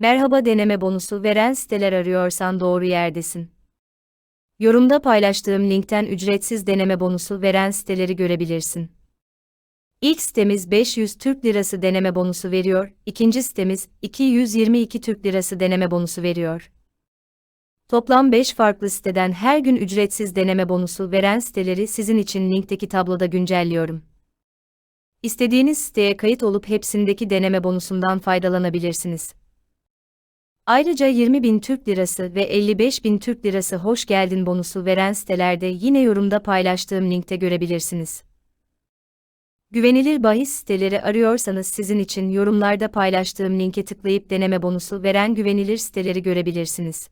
Merhaba deneme bonusu veren siteler arıyorsan doğru yerdesin. Yorumda paylaştığım linkten ücretsiz deneme bonusu veren siteleri görebilirsin. İlk sitemiz 500 Türk Lirası deneme bonusu veriyor, ikinci sitemiz 222 Türk Lirası deneme bonusu veriyor. Toplam 5 farklı siteden her gün ücretsiz deneme bonusu veren siteleri sizin için linkteki tabloda güncelliyorum. İstediğiniz siteye kayıt olup hepsindeki deneme bonusundan faydalanabilirsiniz. Ayrıca 20.000 Türk Lirası ve 55.000 Türk Lirası hoş geldin bonusu veren sitelerde yine yorumda paylaştığım linkte görebilirsiniz. Güvenilir bahis siteleri arıyorsanız sizin için yorumlarda paylaştığım linke tıklayıp deneme bonusu veren güvenilir siteleri görebilirsiniz.